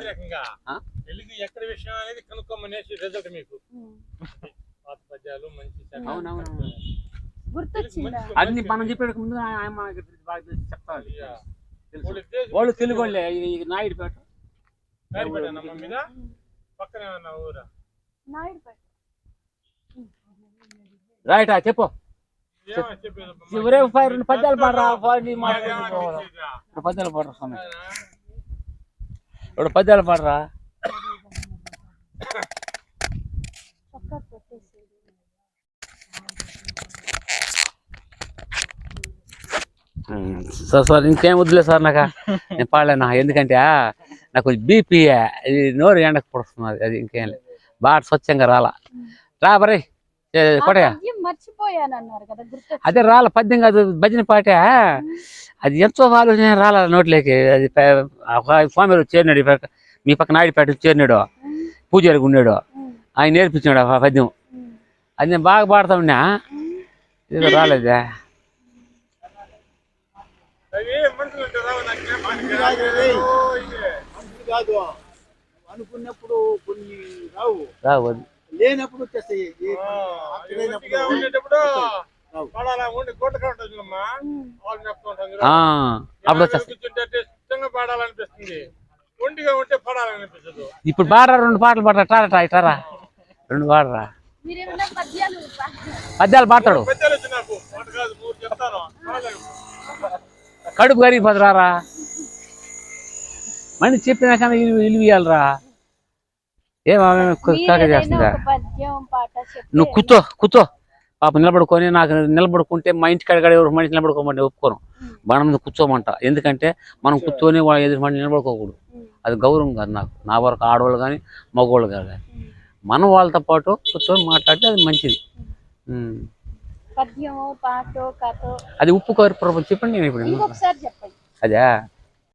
వ్యతిరేకంగా? తెలుగు ఎక్కడ విషయం అనేది కనుక్కోమనేసి రిజల్ట్ మీకు. పాత పద్యాలు మంచి. గుర్తొచ్చిందా? అన్ని మనం చెప్పేట ముందు ఆయన మనకి బాగా తెలిసి చెప్తారు. అయ్యా. తెలుసు. వాళ్ళు తెలుగు వాళ్ళే ఈ నాయుడు పేట కారిపేటేనా మీద? పక్కనే ఉన్న ఊరా? నాయుడుపేట. రైట్ చెప్పు? చివరే రెండు పద్యాలు పాడరా పద్యాలు పాడరా రెండు పద్యాలు పాడరా? సార్ సార్ ఇంకేం వద్దులే సార్ నాకు. నేను పాడలేనా ఎందుకంటే నాకు బీపీ ఇది నోరు ఎండకు పడుతున్నది అది ఇంకేం లేదు బాగా స్వచ్ఛంగా రాలా. రా బరే. ఆ కొడయా పద్యం మర్చిపోయానన్నారు కదా గుర్తొచ్చింది. అదే రాల పద్యం కాదు భజన పాట అది ఎంతో ఆలోచన రాల నోట్లోకి. అది గారు చేరినాడు ఈ పక్క- మీ పక్కన నాయుడుపేట చేరినాడు. పూజారికి ఉన్నాడు. ఆయన నేర్పించాడు ఆ పద్యం. అది నేను బాగా పాడుతా ఉన్నా. ఇది రాలేదే. రావు. లేనప్పుడు వచ్చేస్తాయి అప్పుడు ఇప్పుడు బాడరా రెండు పాటలు పాడరా టారా ఇటారా రెండు పాడరా. పద్యాలు పాడతాడు. కడుపు కరిగిపోదు రారా మనిషి చెప్పినా కానీ ఇల్లు ఇల్లు ఇవ్వాలరా కాక మీరేదైనా చేస్తుందా. నువ్వు కూర్చో కూర్చో. పాప నిలబడుకొని నాకు నిలబడుకుంటే మా ఇంటి కాడ ఎవరు మనిషి నిలబడుకోమంటే ఒప్పుకోను. బాణ మీద కూర్చోమంట. ఎందుకంటే మనం కూర్చొని వాళ్ళ ఎదురు మనిషి నిలబడుకోకూడదు. అది గౌరవం కాదు నాకు. నా వరకు ఆడవాళ్ళు కానీ మగవాళ్ళు కానీ ఉమ్. మనం వాళ్ళతో పాటు కూర్చొని మాట్లాడితే అది మంచిది. అది ఉప్పు కవర్ ప్రభు చెప్పండి నేను ఇప్పుడు ఇంకొకసారి చెప్పండి. అదే.